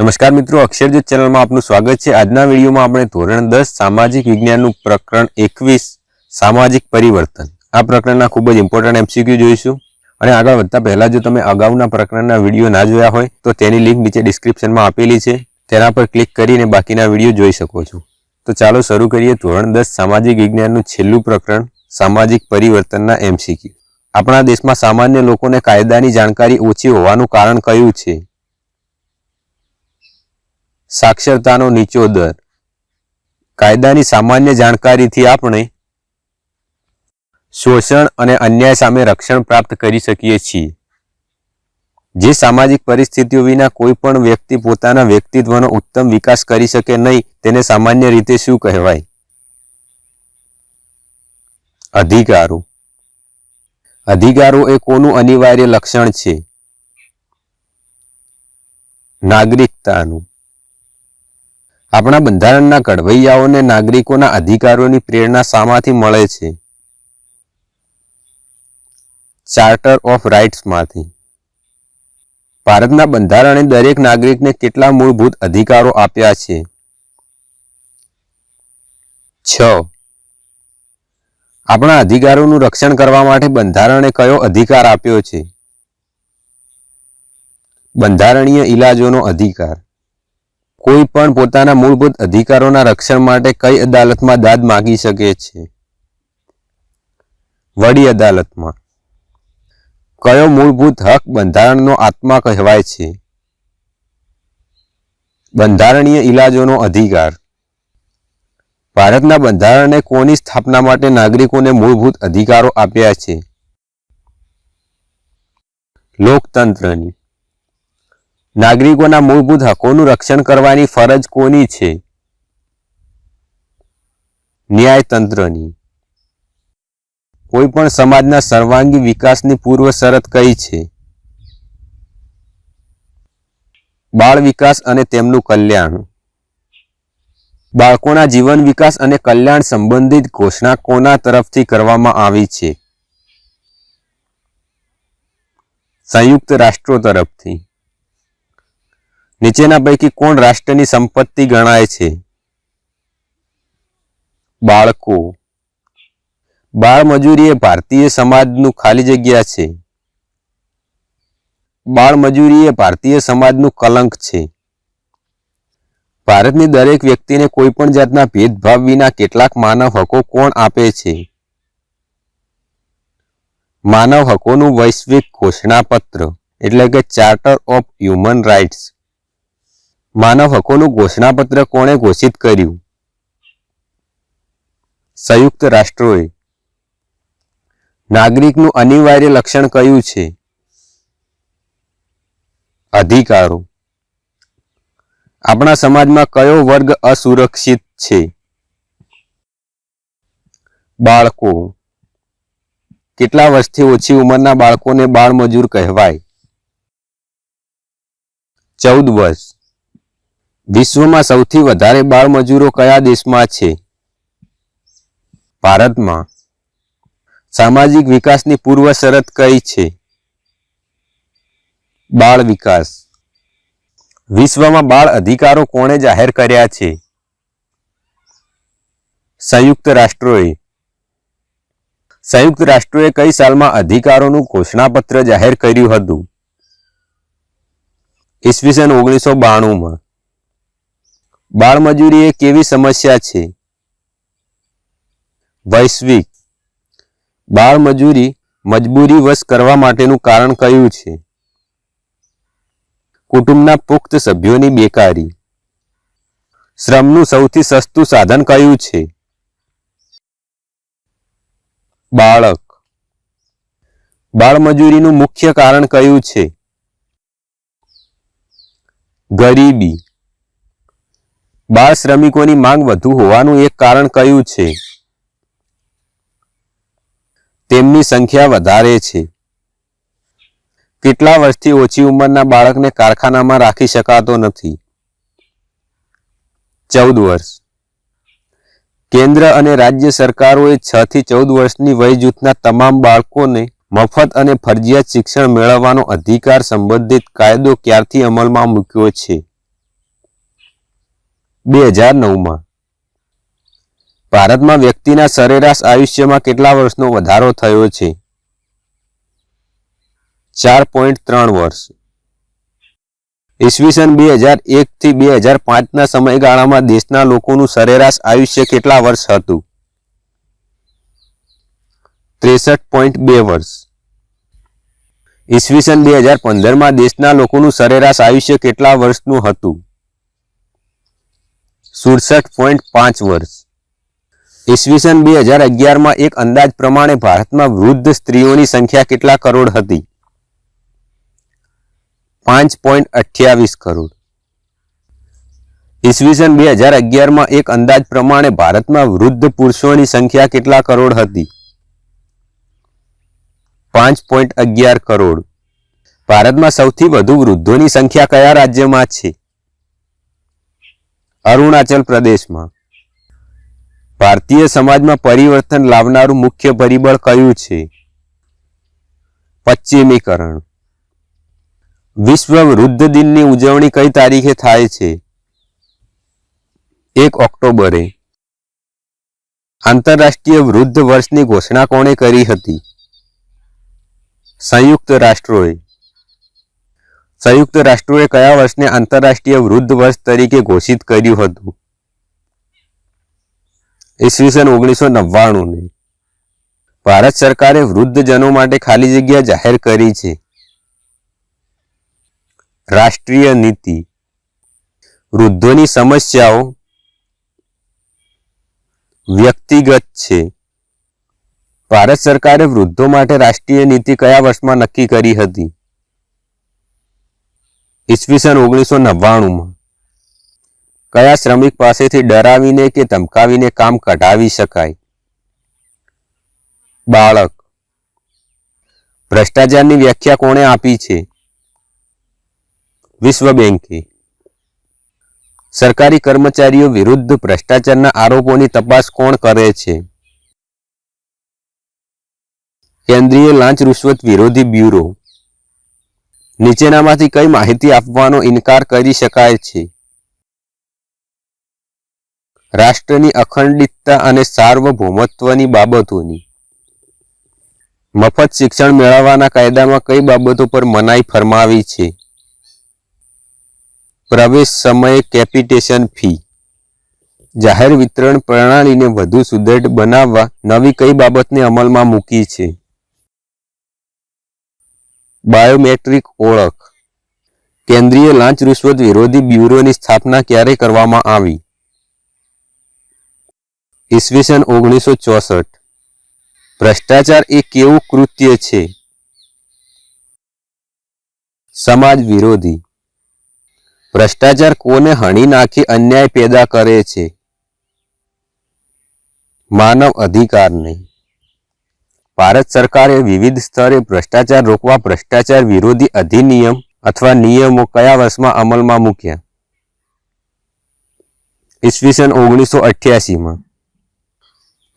નમસ્કાર મિત્રો અક્ષરજોત ચેનલમાં આપનું સ્વાગત છે. આજના વિડીયોમાં આપણે ધોરણ દસ સામાજિક વિજ્ઞાનનું પ્રકરણ એકવીસ, સામાજિક પરિવર્તન. આ પ્રકરણના ખૂબ જ ઇમ્પોર્ટન્ટ એમસીક્યુ જોઈશું. અને આગળ વધતા પહેલાં જો તમે અગાઉના પ્રકરણના વીડિયો ના જોયા હોય, તો તેની લિંક નીચે ડિસ્ક્રિપ્શનમાં આપેલી છે. તેના પર ક્લિક કરીને બાકીના વીડિયો જોઈ શકો છો. તો ચાલો શરૂ કરીએ ધોરણ દસ સામાજિક વિજ્ઞાનનું છેલ્લું પ્રકરણ, સામાજિક પરિવર્તનના એમસીક્યુ આપણા દેશમાં સામાન્ય લોકોને કાયદાની જાણકારી ઓછી હોવાનું કારણ કયું છે? સાક્ષરતાનો નીચો દર. કાયદાની સામાન્ય જાણકારીથી આપણે શોષણ અને અન્યાય સામે રક્ષણ પ્રાપ્ત કરી શકીએ છીએ. જે સામાજિક પરિસ્થિતિઓ વિના કોઈ પણ વ્યક્તિ પોતાના વ્યક્તિત્વનો ઉત્તમ વિકાસ કરી શકે નહીં, તેને સામાન્ય રીતે શું કહેવાય? અધિકારો. અધિકારો એ કોનું અનિવાર્ય લક્ષણ છે? નાગરિકતાનું. આપણા બંધારણના કડવૈયાઓને નાગરિકોના અધિકારોની પ્રેરણા શામાંથી મળે છે? ચાર્ટર ઓફ રાઇટ્સમાંથી ભારતના બંધારણે દરેક નાગરિકને કેટલા મૂળભૂત અધિકારો આપ્યા છે? છ. આપણા અધિકારોનું રક્ષણ કરવા માટે બંધારણે કયો અધિકાર આપ્યો છે? બંધારણીય ઇલાજોનો અધિકાર. કોઈ પણ પોતાના મૂળભૂત અધિકારોના રક્ષણ માટે કઈ અદાલતમાં દાદ માગી શકે છે? વડી અદાલતમાં. કયો મૂળભૂત હક બંધારણનો આત્મા કહેવાય છે? બંધારણીય ઇલાજોનો અધિકાર. ભારતના બંધારણે કોની સ્થાપના માટે નાગરિકોને મૂળભૂત અધિકારો આપ્યા છે? લોકતંત્રની. નાગરિકોના મૂળભૂત હકોનું રક્ષણ કરવાની ફરજ કોની છે? ન્યાયતંત્રની. કોઈ પણ સમાજના સર્વાંગી વિકાસની પૂર્વ શરત કઈ છે? બાળ વિકાસ અને તેમનું કલ્યાણ. બાળકોના જીવન વિકાસ અને કલ્યાણ સંબંધિત ઘોષણા કોના તરફથી કરવામાં આવી છે? સંયુક્ત રાષ્ટ્રો તરફથી. નીચેના પૈકી કોણ રાષ્ટ્રની સંપત્તિ ગણાય છે? બાળકો. બાળ મજૂરી એ ભારતીય સમાજનું ખાલી જગ્યા છે. બાળ મજૂરી એ ભારતીય સમાજનું કલંક છે. ભારતની દરેક વ્યક્તિને કોઈ પણ જાતના ભેદભાવ વિના કેટલાક માનવ હકો કોણ આપે છે? માનવ હકોનું વૈશ્વિક ઘોષણાપત્ર, એટલે કે ચાર્ટર ઓફ હ્યુમન રાઇટ્સ માનવ હકોનું ઘોષણાપત્ર કોણે ઘોષિત કર્યું? સંયુક્ત રાષ્ટ્રોએ. નાગરિકનું અનિવાર્ય લક્ષણ કયું છે? અધિકારો. આપણા સમાજમાં કયો વર્ગ અસુરક્ષિત છે? બાળકો. કેટલા વર્ષથી ઓછી ઉંમરના બાળકોને બાળ મજૂર કહેવાય? ચૌદ વર્ષ. વિશ્વમાં સૌથી વધારે બાળ મજૂરો કયા દેશમાં છે? ભારતમાં. સામાજિક વિકાસની પૂર્વ શરત કઈ છે? બાળ વિકાસ. વિશ્વમાં બાળ અધિકારો કોણે જાહેર કર્યા છે? સંયુક્ત રાષ્ટ્રોએ. સંયુક્ત રાષ્ટ્રોએ કઈ સાલમાં અધિકારોનું ઘોષણાપત્ર જાહેર કર્યું હતું? ઈસવીસન ઓગણીસો બાણુંમાં. બાળમજૂરી એ કેવી સમસ્યા છે? વૈશ્વિક. બાળમજૂરી મજબૂરી વશ કરવા માટેનું કારણ કયું છે? કુટુંબના પુખ્ત સભ્યોની બેકારી. શ્રમનું સૌથી સસ્તું સાધન કયું છે? બાળક. બાળમજૂરીનું મુખ્ય કારણ કયું છે? ગરીબી. બાળ શ્રમિકોની માંગ વધુ હોવાનું એક કારણ કયું છે? તેમની સંખ્યા વધારે છે. કેટલા વર્ષથી ઓછી ઉંમરના બાળકને કારખાનામાં રાખી શકાતો નથી? ચૌદ વર્ષ. કેન્દ્ર અને રાજ્ય સરકારોએ છ થી ચૌદ વર્ષની વય જૂથના તમામ બાળકોને મફત અને ફરજિયાત શિક્ષણ મેળવવાનો અધિકાર સંબંધિત કાયદો ક્યારથી અમલમાં મૂક્યો છે? બે હજાર નવમાં. ભારતમાં વ્યક્તિના સરેરાશ આયુષ્યમાં કેટલા વર્ષનો વધારો થયો છે? ચાર પોઈન્ટ ત્રણ વર્ષ. ઈસવીસન બે હજાર એકથી બે હજાર પાંચના સમયગાળામાં દેશના લોકોનું સરેરાશ આયુષ્ય કેટલા વર્ષ હતું? ત્રેસઠ પોઈન્ટ બે વર્ષ. ઈસવીસન બે હજાર પંદરમાં દેશના લોકોનું સરેરાશ આયુષ્ય કેટલા વર્ષનું હતું? સુડસઠ પોઈન્ટ પાંચ વર્ષ. ઈસવીસન બે હજાર અગિયારમાં એક અંદાજ પ્રમાણે ભારતમાં વૃદ્ધ સ્ત્રીઓની સંખ્યા કેટલા કરોડ હતી? પાંચ પોઈન્ટ અઠ્યાવીસ કરોડ. ઈસવીસન બે હજાર અગિયારમાં એક અંદાજ પ્રમાણે ભારતમાં વૃદ્ધ પુરુષોની સંખ્યા કેટલા કરોડ હતી? પાંચ પોઈન્ટ અગિયાર કરોડ. ભારતમાં સૌથી વધુ વૃદ્ધોની સંખ્યા કયા રાજ્યમાં છે? અરુણાચલ પ્રદેશમાં. ભારતીય સમાજમાં પરિવર્તન લાવનારું મુખ્ય પરિબળ કયું છે? પશ્ચિમીકરણ. વિશ્વ વૃદ્ધ દિનની ઉજવણી કઈ તારીખે થાય છે? એક ઓક્ટોબરે. આંતરરાષ્ટ્રીય વૃદ્ધ વર્ષની ઘોષણા કોણે કરી હતી? સંયુક્ત રાષ્ટ્રોએ. સંયુક્ત રાષ્ટ્રોએ કયા વર્ષને આંતરરાષ્ટ્રીય વૃદ્ધ વર્ષ તરીકે ઘોષિત કર્યું હતું? ઈસવીસન ઓગણીસો નવ્વાણું ભારત સરકારે વૃદ્ધજનો માટે ખાલી જગ્યા જાહેર કરી છે. રાષ્ટ્રીય નીતિ. વૃદ્ધોની સમસ્યાઓ વ્યક્તિગત છે. ભારત સરકારે વૃદ્ધો માટે રાષ્ટ્રીય નીતિ કયા વર્ષમાં નક્કી કરી હતી? ઈસવીસન ઓગણીસો નવ્વાણુંમાં. કયા શ્રમિક પાસેથી ડરાવીને કે ધમકાવીને કામ કઢાવી શકાય? બાળક. ભ્રષ્ટાચારની વ્યાખ્યા કોણે આપી છે? વિશ્વ બેંકે. સરકારી કર્મચારીઓ વિરુદ્ધ ભ્રષ્ટાચારના આરોપોની તપાસ કોણ કરે છે? કેન્દ્રીય લાંચ રૂશ્વત વિરોધી બ્યુરો. નીચેનામાંથી કઈ માહિતી આપવાનો ઇનકાર કરી શકાય છે? રાષ્ટ્રની અખંડિતતા અને સાર્વભૌમત્વની બાબતોની. મફત શિક્ષણ મેળવવાના કાયદામાં કઈ બાબતો પર મનાઈ ફરમાવી છે? પ્રવેશ સમયે કેપિટેશન ફી. જાહેર વિતરણ પ્રણાલીને વધુ સુદૃઢ બનાવવા નવી કઈ બાબતને અમલમાં મૂકી છે? બાયોમેટ્રિક ઓળખ. કેન્દ્રીય લાંચ રૂશ્વત વિરોધી બ્યુરોની સ્થાપના ક્યારે કરવામાં આવી? ઈસવીસન ઓગણીસો ચોસઠ. ભ્રષ્ટાચાર એ કેવું કૃત્ય છે? સમાજ વિરોધી. ભ્રષ્ટાચાર કોને હણી નાખી અન્યાય પેદા કરે છે? માનવ અધિકારને. ભારત સરકારે વિવિધ સ્તરે ભ્રષ્ટાચાર રોકવા ભ્રષ્ટાચાર વિરોધી અધિનિયમ અથવા નિયમો કયા વર્ષમાં અમલમાં મૂક્યા? ઈસવીસન ઓગણીસો અઠ્યાસીમાં.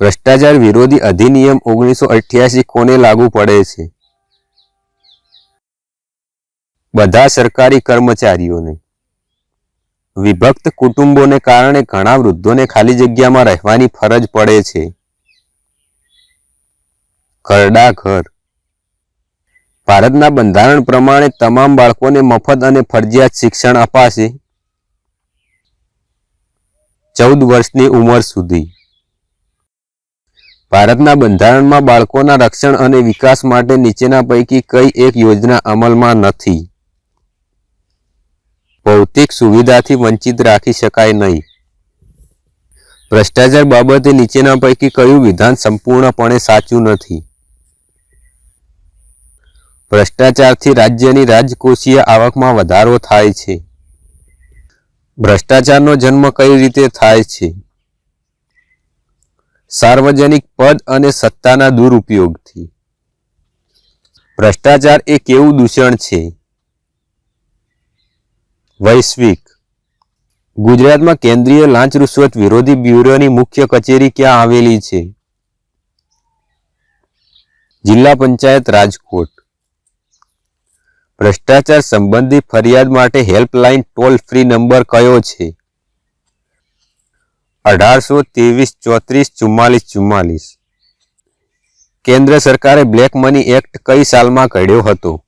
ભ્રષ્ટાચાર વિરોધી અધિનિયમ ઓગણીસો અઠ્યાસી કોને લાગુ પડે છે? બધા સરકારી કર્મચારીઓને. વિભક્ત કુટુંબોને કારણે ઘણા વૃદ્ધોને ખાલી જગ્યામાં રહેવાની ફરજ પડે છે. ઘરડા ઘર ભારતના બંધારણ પ્રમાણે તમામ બાળકોને મફત અને ફરજિયાત શિક્ષણ અપાશે ચૌદ વર્ષની ઉંમર સુધી. ભારતના બંધારણમાં બાળકોના રક્ષણ અને વિકાસ માટે નીચેના પૈકી કઈ એક યોજના અમલમાં નથી. ભૌતિક સુવિધાથી વંચિત રાખી શકાય નહીં. ભ્રષ્ટાચાર બાબતે નીચેના પૈકી કયું વિધાન સંપૂર્ણપણે સાચું નથી? ભ્રષ્ટાચારથી રાજ્યની રાજકોષીય આવકમાં વધારો થાય છે. ભ્રષ્ટાચારનો જન્મ કઈ રીતે થાય છે? સાર્વજનિક પદ અને સત્તાના દુરુપયોગથી. ભ્રષ્ટાચાર એ કેવું દૂષણ છે? વૈશ્વિક. ગુજરાતમાં કેન્દ્રીય લાંચ રૂશ્વત વિરોધી બ્યુરોની મુખ્ય કચેરી ક્યાં આવેલી છે? જિલ્લા પંચાયત રાજકોટ. ભ્રષ્ટાચાર સંબંધી ફરિયાદ માટે હેલ્પલાઇન ટોલ ફ્રી નંબર કયો છે? અઢારસો ત્રેવીસ ચોત્રીસ ચુમ્માલીસ ચુમ્માલીસ. કેન્દ્ર સરકારે બ્લેક મની એક્ટ કઈ સાલમાં ઘડ્યો હતો?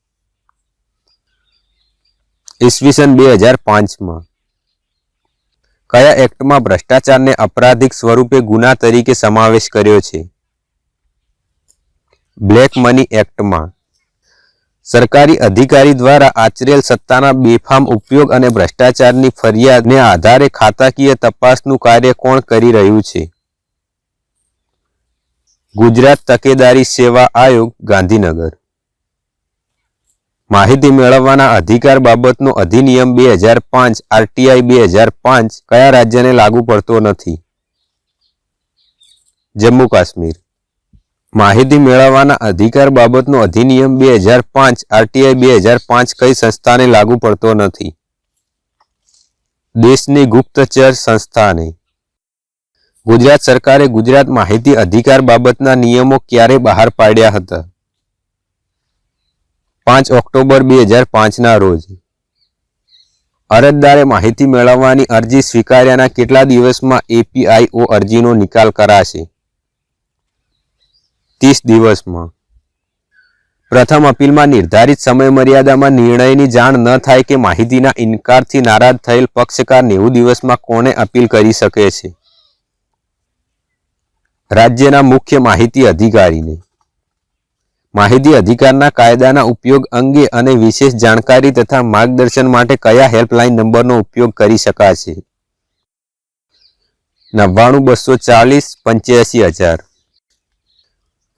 ઈસવીસન બે હજાર પાંચમાં. કયા એક્ટમાં ભ્રષ્ટાચારને અપરાધિક સ્વરૂપે ગુના તરીકે સમાવેશ કર્યો છે? બ્લેક મની એક્ટમાં. સરકારી અધિકારી દ્વારા આચરેલ સત્તાના બેફામ ઉપયોગ અને ભ્રષ્ટાચારની ફરિયાદને આધારે ખાતાકીય તપાસનું કાર્ય કોણ કરી રહ્યું છે? ગુજરાત તકેદારી સેવા આયોગ, ગાંધીનગર. માહિતી મેળવવાના અધિકાર બાબતનો અધિનિયમ બે હજાર પાંચ, આરટીઆઈ બે હજાર પાંચ કયા રાજ્યને લાગુ પડતો નથી? જમ્મુ કાશ્મીર. માહિતી મેળવવાના અધિકાર બાબતનો અધિનિયમ બે હજાર પાંચ, આરટીઆઈ બે હજાર પાંચ કઈ સંસ્થાને લાગુ પડતો નથી. દેશની ગુપ્તચર સંસ્થાને. ગુજરાત સરકારે ગુજરાત માહિતી અધિકાર બાબતના નિયમો ક્યારે બહાર પાડ્યા હતા? પાંચ ઓક્ટોબર બે હજાર પાંચના રોજ. અરજદારે માહિતી મેળવવાની અરજી સ્વીકાર્યાના કેટલા દિવસમાં એપીઆઈઓ અરજીનો નિકાલ કરાશે? ત્રીસ દિવસમાં. પ્રથમ અપીલમાં નિર્ધારિત સમય મર્યાદામાં નિર્ણયની જાણ ન થાય કે માહિતીના ઇનકારથી નારાજ થયેલ પક્ષકાર નેવું દિવસમાં કોને અપીલ કરી શકે છે? રાજ્યના મુખ્ય માહિતી અધિકારીને. માહિતી અધિકારના કાયદાના ઉપયોગ અંગે અને વિશેષ જાણકારી તથા માર્ગદર્શન માટે કયા હેલ્પલાઇન નંબરનો ઉપયોગ કરી શકાશે? નવ્વાણું, બસો ચાલીસ, પંચ્યાસી હજાર.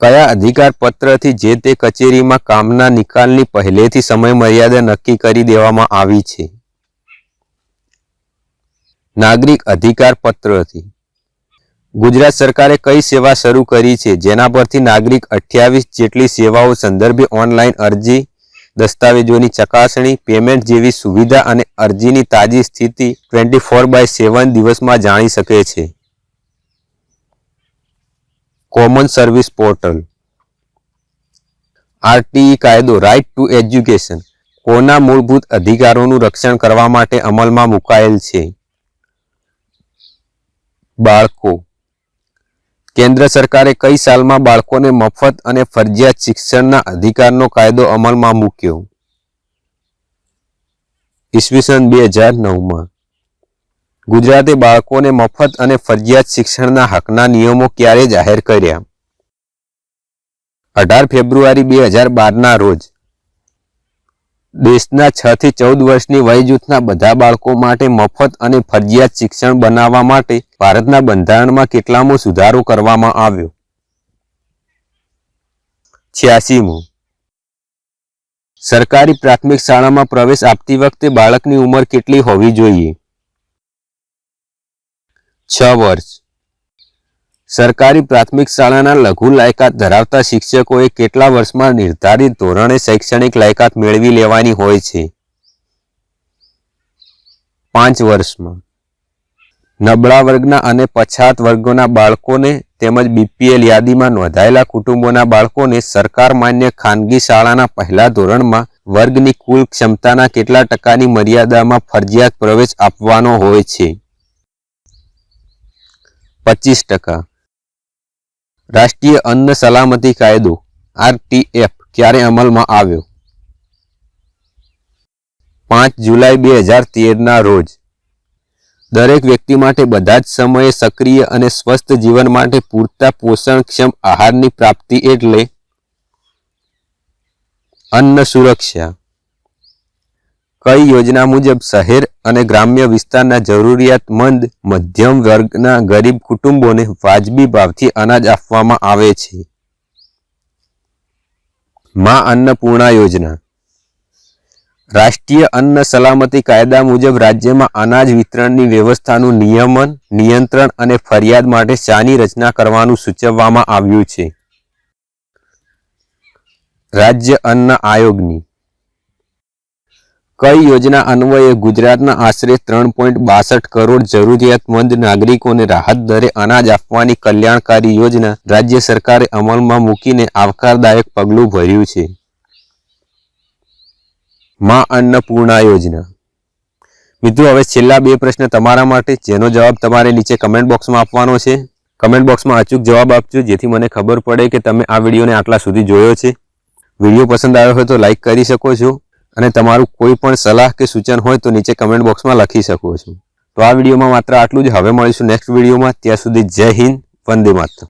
કયા અધિકાર પત્રથી જે તે કચેરીમાં કામના નિકાલની પહેલેથી સમય મર્યાદા નક્કી કરી દેવામાં આવી છે? નાગરિક અધિકાર પત્રથી ગુજરાત સરકારે કઈ સેવા શરૂ કરી છે? જેના પરથી નાગરિક અઠ્યાવીસ જેટલી સેવાઓ સંદર્ભે ઓનલાઈન અરજી, દસ્તાવેજોની ચકાસણી, પેમેન્ટ જેવી સુવિધા અને અરજીની તાજી સ્થિતિ ટ્વેન્ટી ફોર બાય સેવન દિવસમાં જાણી શકે છે. કોમન સર્વિસ પોર્ટલ આરટીઈ કાયદો રાઇટ ટુ એજ્યુકેશન કોના મૂળભૂત અધિકારોનું રક્ષણ કરવા માટે અમલમાં મુકાયેલ છે? બાળકો, કેન્દ્ર સરકારે કઈ સાલમાં બાળકોને મફત અને ફરજિયાત શિક્ષણના અધિકારનો કાયદો અમલમાં મૂક્યો? ઈસવીસન બે હજાર નવમાં. ગુજરાતે બાળકોને મફત અને ફરજિયાત શિક્ષણના હકના નિયમો ક્યારે જાહેર કર્યા? અઢાર ફેબ્રુઆરી બે હજાર બારના રોજ. દેશના છ થી ચૌદ વર્ષની વય જૂથના બધા બાળકો માટે મફત અને ફરજિયાત શિક્ષણ બનાવવા માટે ભારતના બંધારણમાં કેટલામો સુધારો કરવામાં આવ્યો? છ્યાસીમો. સરકારી પ્રાથમિક શાળામાં પ્રવેશ આપતી વખતે બાળકની ઉંમર કેટલી હોવી જોઈએ? છ વર્ષ. સરકારી પ્રાથમિક શાળાના લઘુ લાયકાત ધરાવતા શિક્ષકોએ કેટલા વર્ષમાં નિર્ધારિત ધોરણે શૈક્ષણિક લાયકાત મેળવી લેવાની હોય છે? પાંચ વર્ષમાં. નબળા વર્ગના અને પછાત વર્ગોના બાળકોને તેમજ બીપીએલ યાદીમાં નોંધાયેલા કુટુંબોના બાળકોને સરકાર માન્ય ખાનગી શાળાના પહેલા ધોરણમાં વર્ગની કુલ ક્ષમતાના કેટલા ટકાની મર્યાદામાં ફરજિયાત પ્રવેશ આપવાનો હોય છે? પચીસ ટકા. રાષ્ટ્રીય અન્ન સલામતી કાયદો, આરટીએફ, ક્યારે અમલમાં આવ્યો? પાંચ જુલાઈ બે હજાર તેરના રોજ. દરેક વ્યક્તિ માટે બધા જ સમયે સક્રિય અને સ્વસ્થ જીવન માટે પૂરતા પોષણક્ષમ આહારની પ્રાપ્તિ એટલે અન્ન સુરક્ષા. કઈ યોજના મુજબ શહેર અને ગ્રામ્ય વિસ્તારના જરૂરિયાતમંદ મધ્યમ વર્ગના ગરીબ કુટુંબોને વાજબી ભાવથી અનાજ આપવામાં આવે છે? મા અન્નપૂર્ણા યોજના. રાષ્ટ્રીય અન્ન સલામતી કાયદા મુજબ રાજ્યમાં અનાજ વિતરણની વ્યવસ્થાનું નિયમન, નિયંત્રણ અને ફરિયાદ માટે શાની રચના કરવાનું સૂચવવામાં આવ્યું છે. રાજ્ય અન્ન આયોગની કઈ યોજના અન્વયે ગુજરાતના આશરે ત્રણ પોઈન્ટ બાસઠ કરોડ જરૂરિયાતમંદ નાગરિકોને રાહત દરે અનાજ આપવાની કલ્યાણકારી યોજના રાજ્ય સરકારે અમલમાં મૂકીને આવકારદાયક પગલું ભર્યું છે. મા અન્નપૂર્ણા યોજના. મિત્રો, હવે છેલ્લા બે પ્રશ્ન તમારા માટે, જેનો જવાબ તમારે નીચે કમેન્ટ બોક્સમાં આપવાનો છે. કમેન્ટ બોક્સમાં અચૂક જવાબ આપજો, જેથી મને ખબર પડે કે તમે આ વિડીયોને આટલા સુધી જોયો છે. વીડિયો પસંદ આવ્યો હોય તો લાઈક કરી શકો છો. અને તમારું કોઈ પણ સલાહ કે સૂચન હોય તો નીચે કમેન્ટ બોક્સમાં લખી શકો છો. તો આ વિડીયોમાં માત્ર આટલું જ. હવે મળીશું નેક્સ્ટ વિડીયોમાં. ત્યાં સુધી જય હિન્દ, વંદે માતરમ.